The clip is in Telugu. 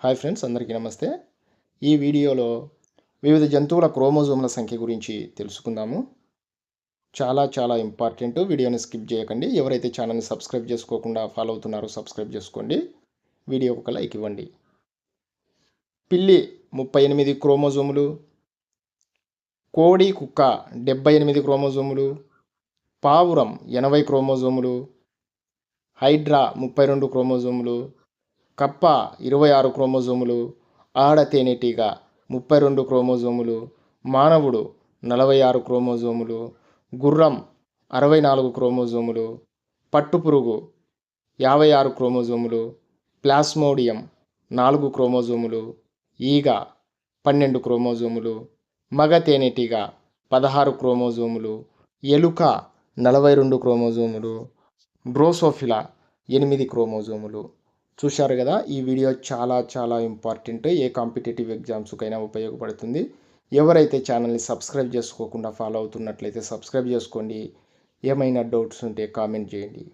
హాయ్ ఫ్రెండ్స్ అందరికీ నమస్తే. ఈ వీడియోలో వివిధ జంతువుల క్రోమోజోమ్ల సంఖ్య గురించి తెలుసుకుందాము. చాలా చాలా ఇంపార్టెంట్. వీడియోని స్కిప్ చేయకండి. ఎవరైతే ఛానల్ని సబ్స్క్రైబ్ చేసుకోకుండా ఫాలో అవుతున్నారో సబ్స్క్రైబ్ చేసుకోండి. వీడియో ఒక లైక్ ఇవ్వండి. పిల్లి ముప్పై ఎనిమిది క్రోమోజోములు. కోడి కుక్క డెబ్బై ఎనిమిది క్రోమోజోములు. పావురం ఎనభై క్రోమోజోములు. హైడ్రా ముప్పై రెండు క్రోమోజోములు. కప్ప ఇరవై ఆరు క్రోమోజోములు ఆడ తేనెటీగ ముప్పై రెండు క్రోమోజోములు మానవుడు నలభై ఆరు క్రోమోజోములు గుర్రం అరవై నాలుగు క్రోమోజోములు పట్టుపురుగు యాభై ఆరు క్రోమోజోములు ప్లాస్మోడియం నాలుగు క్రోమోజోములు ఈగ పన్నెండు క్రోమోజోములు మగ తేనెటీగ పదహారు క్రోమోజోములు ఎలుక నలభై రెండు క్రోమోజోములు డ్రోసోఫిలా ఎనిమిది క్రోమోజోములు. చూశారు కదా ఈ వీడియో చాలా చాలా ఇంపార్టెంట్. ఏ కాంపిటేటివ్ ఎగ్జామ్స్కైనా ఉపయోగపడుతుంది. ఎవరైతే ఛానల్ని సబ్స్క్రైబ్ చేసుకోకుండా ఫాలో అవుతున్నట్లయితే సబ్స్క్రైబ్ చేసుకోండి. ఏమైనా డౌట్స్ ఉంటే కామెంట్ చేయండి.